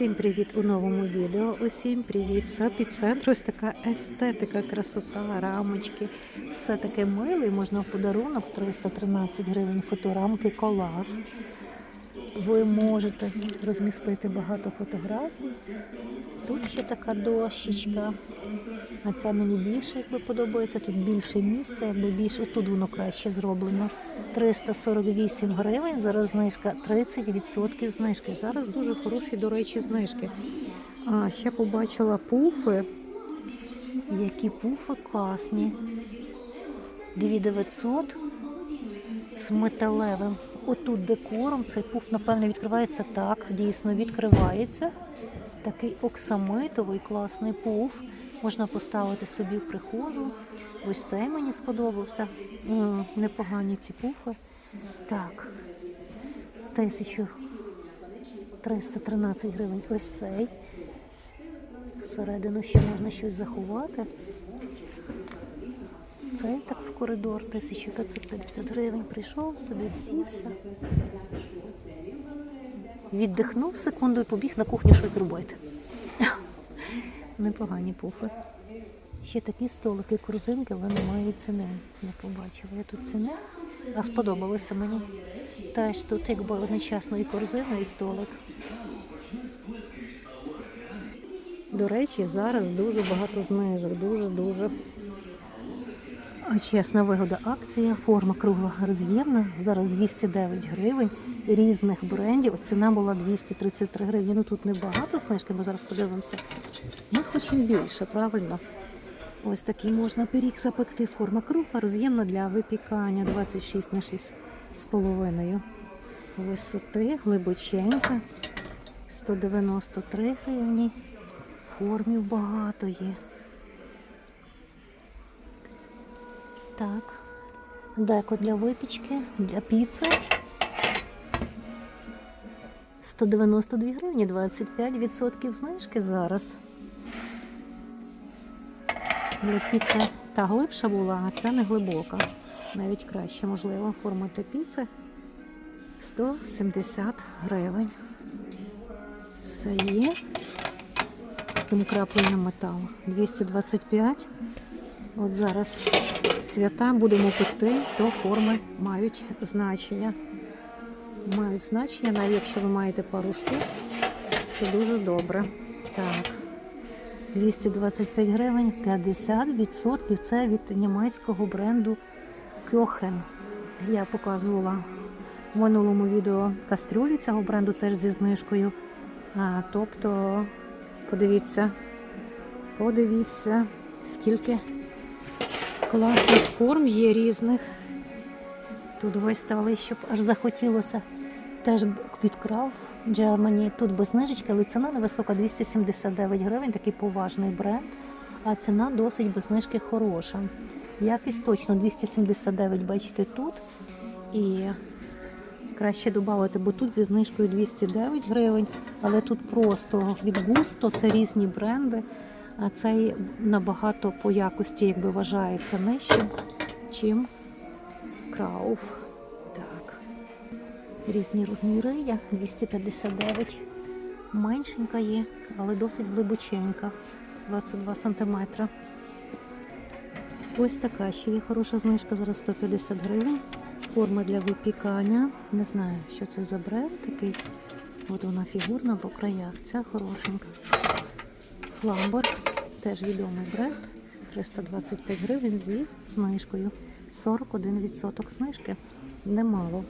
Усім привіт у новому відео. Усім привіт. З епіцентру ось така естетика, красота, рамочки. Все таке миле. Можна в подарунок 313 гривень фоторамки, колаж. Ви можете розмістити багато фотографій. Тут ще така дощечка. А ця мені більше, якби подобається. Тут більше місця, якби більше. Тут воно краще зроблено. 348 гривень. Зараз знижка 30% знижки. Зараз дуже хороші, до речі, знижки. А ще побачила пуфи. Які пуфи класні. 2900 з металевим. Отут декором цей пуф, напевно, відкривається так. Дійсно відкривається. Такий оксамитовий класний пуф. Можна поставити собі в прихожу. Ось цей мені сподобався. Непогані ці пуфи. Так, 1313 гривень. Ось цей. Всередину ще можна щось заховати. Цей так в коридор 1550 гривень. Прийшов собі, всівся. Віддихнув секунду і побіг на кухню щось робити. Непогані пуфи. Ще такі столики, корзинки, але немає ціни. Не побачила я тут ціни, а сподобалося мені. Теж тут якби одночасно і корзина, і столик. До речі, зараз дуже багато знижок, дуже-дуже. Чесна вигода акція, форма кругла роз'ємна. Зараз 209 гривень різних брендів. Ціна була 233 гривні. Ну тут небагато знижки, ми зараз подивимося. Ми хочемо більше, правильно? Ось такий можна пиріг запекти. Форма кругла роз'ємна для випікання 26 на 6 з половиною. Висоти глибоченька 193 гривні. Формів багато є. Так. Деко для випічки, для піци. 192 гривні, 25% знижки зараз. Для піци та глибша була, а ця не глибока. Навіть краще, можливо, для піци 170 гривень. Все є. Таким крапленням металу. 225. От зараз свята будемо пекти, то форми мають значення. Мають значення, навіть якщо ви маєте пару штук, це дуже добре. Так. 225 гривень, 50% це від німецького бренду Кьохен. Я показувала в минулому відео кастрюлі цього бренду теж зі знижкою. А, тобто, подивіться, подивіться, скільки класних форм є різних. Тут виставили, щоб аж захотілося. Теж відкрав Germany. Тут без знижечки, але ціна невисока 279 гривень, такий поважний бренд. А ціна досить без знижки хороша. Якість точно 279, бачите, тут. І краще додати, бо тут зі знижкою 209 гривень, але тут просто від густо це різні бренди. А цей набагато по якості, якби вважається, нижчим, чим Крауф. Так. Різні розміри є. 259. Меншенька є, але досить глибоченька. 22 см. Ось така ще є хороша знижка, зараз 150 гривень. Форма для випікання. Не знаю, що це за бренд такий. От вона фігурна по краях. Ця хорошенька. Фламбер, теж відомий бренд. 325 гривень зі знижкою. 41% знижки. Немало.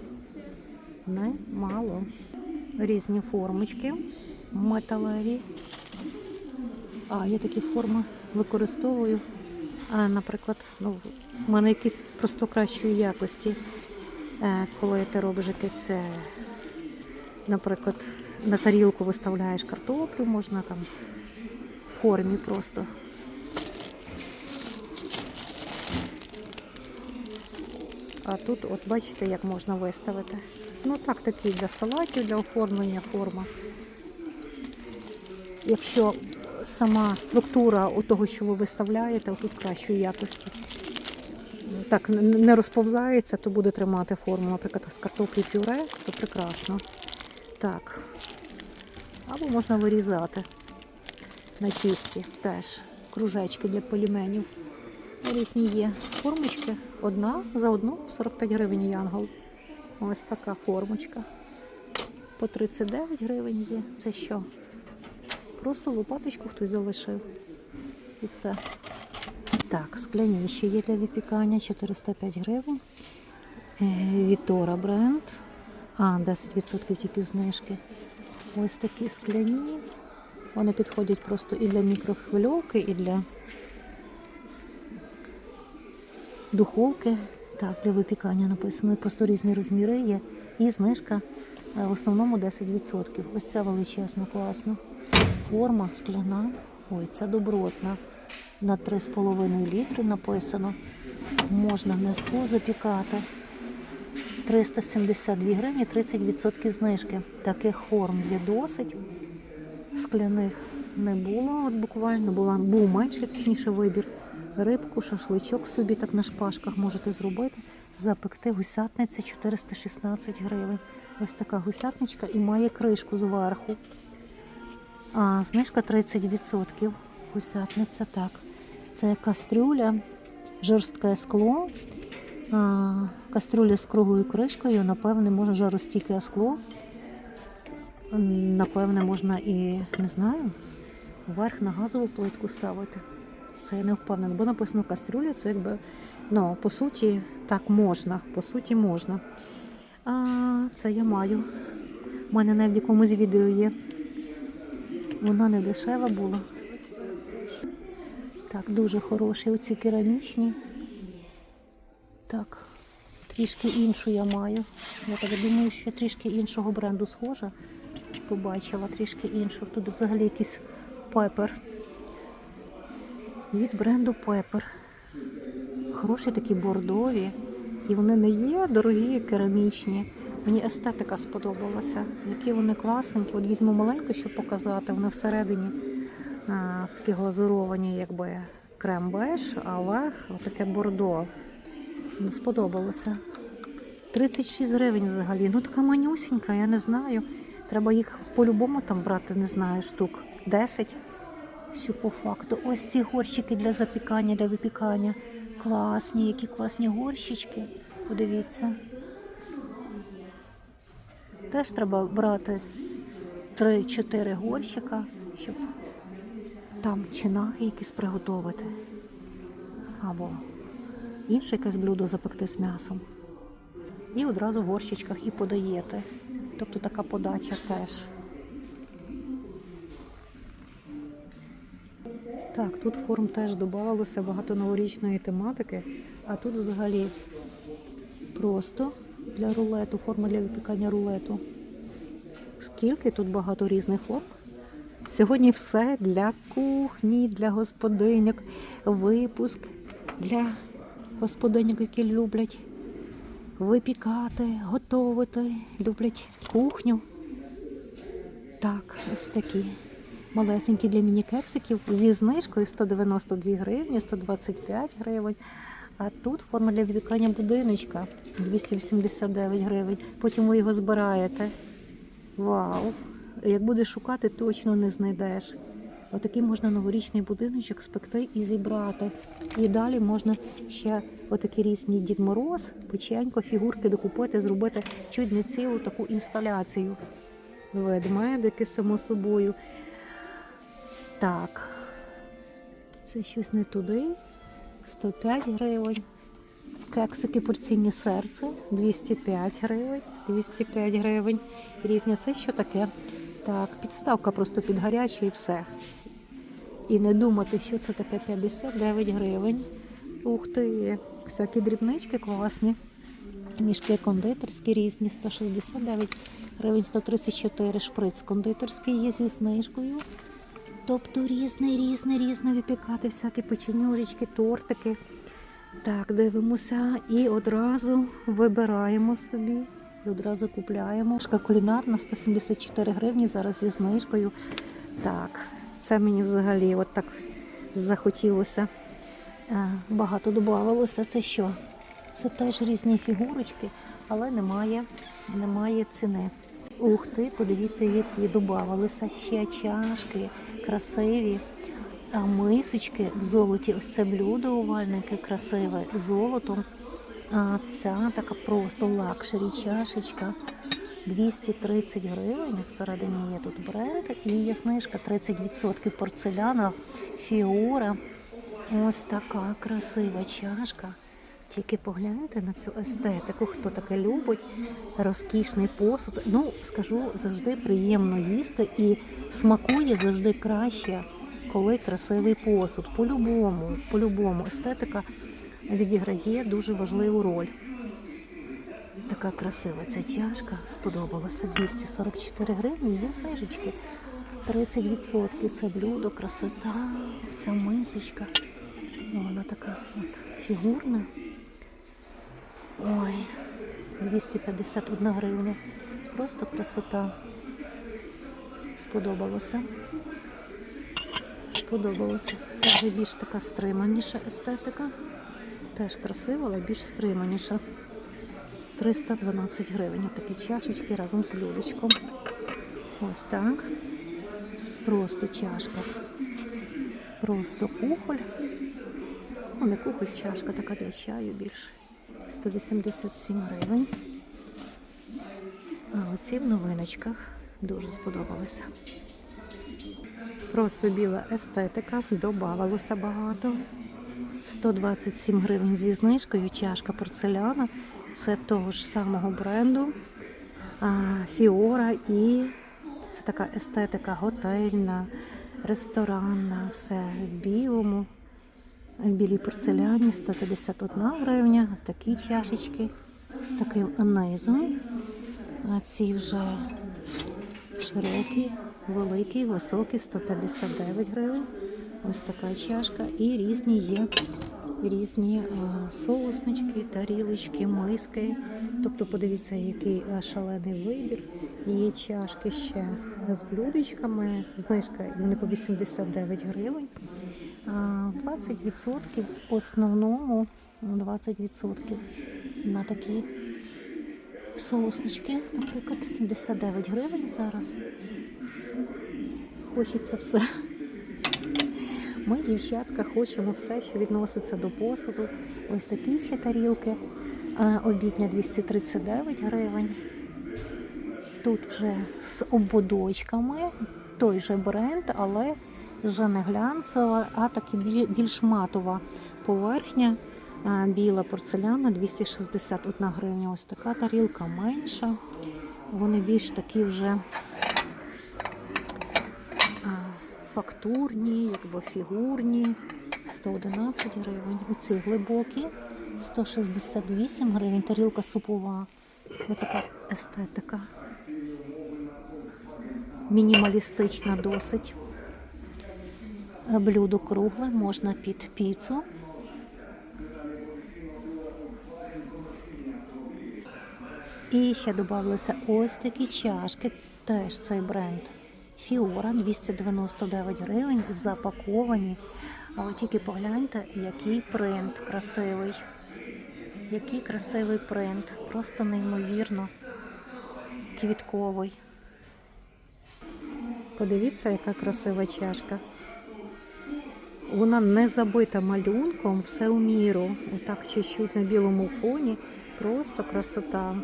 Немало. Різні формочки металеві. А, я такі форми використовую. А, наприклад, ну, в мене якісь просто кращої якості. Е, коли ти робиш якесь, е, наприклад, на тарілку виставляєш картоплю, можна там формі просто. А тут, от бачите, як можна виставити. Ну так, такий для салатів, для оформлення форма. Якщо сама структура у того, що ви виставляєте, тут кращої якості. Так, не розповзається, то буде тримати форму, наприклад, з картоплі пюре, то прекрасно. Так. Або можна вирізати на тісті теж кружечки для поліменів. Різні є формочки. Одна за одну 45 гривень янгол. Ось така формочка. По 39 гривень є. Це що? Просто лопаточку хтось залишив. І все. Так, скляні ще є для випікання 405 гривень. Е, Вітора бренд. А, 10% тільки знижки. Ось такі скляні. Вони підходять просто і для мікрохвильовки, і для духовки. Так, для випікання написано. Просто різні розміри є. І знижка е, в основному 10%. Ось ця величезна, класна. Форма скляна. Ой, це добротна. На 3,5 літри написано. Можна м'язку запікати. 372 гривні, 30% знижки. Таких форм є досить. Скляних не було. От буквально була, був менший, точніше, вибір. Рибку, шашличок собі так на шпажках можете зробити. Запекти гусятниця 416 гривень. Ось така гусятничка і має кришку зверху. А знижка 30%. Гусятниця так. Це кастрюля, жорстке скло. А, кастрюля з круглою кришкою, напевне, можна жаростійке скло. Напевне, можна і не знаю, вверх на газову плитку ставити. Це я не впевнена, бо написано кастрюля, це якби, ну, по суті, так можна. По суті, можна. А це я маю. У мене навіть в якомусь відео є. Вона не дешева була. Так, дуже хороші. Оці керамічні. Так, трішки іншу я маю. Я так думаю, що трішки іншого бренду схожа. Побачила трішки іншу. Тут взагалі якийсь пепер. Від бренду Пепер. Хороші такі бордові. І вони не є дорогі, керамічні. Мені естетика сподобалася. Які вони класненькі. От візьму маленьку, щоб показати. Вони всередині а, такі глазуровані, якби крем-беж, а верх таке бордо. Ну, Сподобалося. 36 гривень взагалі. Ну така манюсінька, я не знаю. Треба їх по-любому там брати, не знаю, штук 10. Що по факту. Ось ці горщики для запікання, для випікання. Класні, які класні горщички. Подивіться. Теж треба брати 3-4 горщика, щоб там чинахи якісь приготувати. Або інше якесь блюдо запекти з м'ясом. І одразу в горщичках і подаєте. Тобто така подача теж. Так, тут форм теж додавалося багато новорічної тематики, а тут взагалі просто для рулету, форма для випікання рулету. Скільки тут багато різних форм. Сьогодні все для кухні, для господинок, випуск для господинок, які люблять випікати, готувати, люблять кухню. Так, ось такі малесенькі для міні-кексиків зі знижкою 192 гривні, 125 гривень. А тут форма для випікання будиночка 289 гривень. Потім ви його збираєте. Вау! Як будеш шукати, точно не знайдеш. Отакий можна новорічний будиночок спекти і зібрати. І далі можна ще отакі різні Дід Мороз, печенько, фігурки докупити, зробити чуть не цілу таку інсталяцію. Ведмедики, само собою. Так, це щось не туди. 105 гривень. Кексики порційні серце 205 гривень, 205 гривень. Різні. Це що таке? Так, підставка просто під гаряче і все. І не думати, що це таке 59 гривень. Ух ти, всякі дрібнички класні. Мішки кондитерські різні, 169 гривень, 134 шприц кондитерський є зі знижкою. Тобто різне, різне, різне випікати, всякі печенюрічки, тортики. Так, дивимося і одразу вибираємо собі. І одразу купляємо. Шка кулінарна 174 гривні зараз зі знижкою. Так, це мені взагалі от так захотілося. Е, Багато додавалося. Це що? Це теж різні фігурочки, але немає, немає ціни. Ух ти, подивіться, які додавалися ще чашки красиві. А мисочки в золоті. Ось це блюдо овальненьке красиве з золотом. А ця така просто лакшері чашечка. 230 гривень. Всередині є тут бренд і є знижка 30% порцеляна, фіора. Ось така красива чашка. Тільки погляньте на цю естетику, хто таке любить, розкішний посуд. Ну, скажу, завжди приємно їсти і смакує завжди краще, коли красивий посуд. По-любому, по-любому, естетика відіграє дуже важливу роль. Така красива ця чашка, сподобалася 244 гривні, є знижечки. 30% це блюдо, красота, ця мисочка. Ну, Вона така от фігурна. Ой, 251 гривня. Просто красота. Сподобалося. Сподобалося. Це вже більш така стриманіша естетика. Теж красива, але більш стриманіша. 312 гривень. Такі чашечки разом з блюдечком. Ось так. Просто чашка. Просто кухоль. Ну, не кухоль, чашка така для чаю більше. 187 гривень. А оці в новиночках дуже сподобалися. Просто біла естетика, додавалося багато. 127 гривень зі знижкою, чашка порцеляна. Це того ж самого бренду Фіора і це така естетика готельна, ресторанна, все в білому. В білій порцеляні 151 гривня. Ось такі чашечки з таким низом. А ці вже широкі, великі, високі, 159 гривень. Ось така чашка. І різні є різні соуснички, тарілочки, миски. Тобто, подивіться, який шалений вибір. Є чашки ще з блюдечками, знижка вони по 89 гривень. А, 20% в основному 20% на такі соуснички, наприклад, 79 гривень зараз. Хочеться все. Ми, дівчатка, хочемо все, що відноситься до посуду. Ось такі ще тарілки. Обідня 239 гривень. Тут вже з обводочками, той же бренд, але вже не глянцева, а таки більш матова поверхня. Біла порцеляна 261 гривня. Ось така тарілка менша. Вони більш такі вже фактурні, якби фігурні. 111 гривень. Оці глибокі 168 гривень. Тарілка супова. Ось така естетика. Мінімалістична досить. Блюдо кругле, можна під піцу. І ще додавалися ось такі чашки, теж цей бренд. Фіора 299 гривень, запаковані. А тільки погляньте, який принт красивий. Який красивий принт. Просто неймовірно квітковий. Подивіться, яка красива чашка. Вона не забита малюнком, все у міру. Отак чуть-чуть на білому фоні. Просто красота.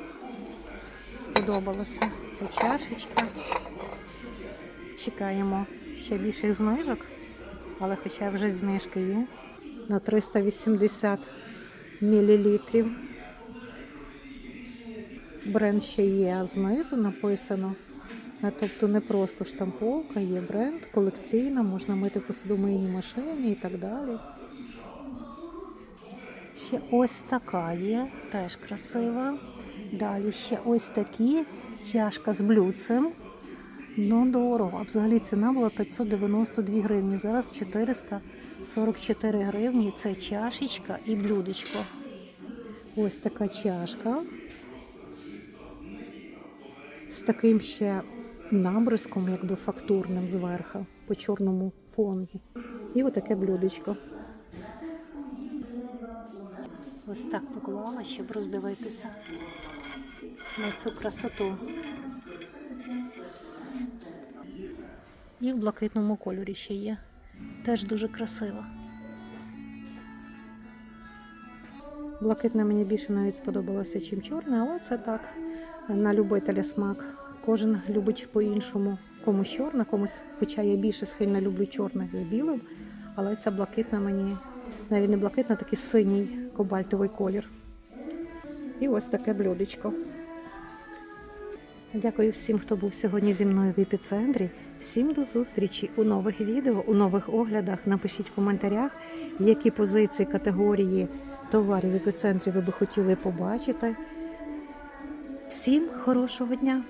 Сподобалася ця чашечка. Чекаємо ще більше знижок, але хоча вже знижки є на 380 мл. Бренд ще є знизу написано. Тобто не просто штамповка, є бренд, колекційна, можна мити в посудомийній машині і так далі. Ще ось така є, теж красива. Далі ще ось такі чашка з блюдцем. Ну, дорого. А взагалі ціна була 592 гривні. Зараз 444 гривні. Це чашечка і блюдечко. Ось така чашка. З таким ще набризком, якби фактурним зверху, по чорному фоні. І отаке блюдечко. Ось так поклала, щоб роздивитися на цю красоту. І в блакитному кольорі ще є. Теж дуже красиво. Блакитне мені більше навіть сподобалося, ніж чорне, але це так, на любителя смак. Кожен любить по-іншому. Комусь чорне, комусь, хоча я більше схильно люблю чорне з білим, але ця блакитна мені, навіть не блакитна, а такий синій кобальтовий колір. І ось таке блюдечко. Дякую всім, хто був сьогодні зі мною в епіцентрі. Всім до зустрічі у нових відео, у нових оглядах. Напишіть в коментарях, які позиції категорії товарів в епіцентрі ви би хотіли побачити. Всім хорошого дня!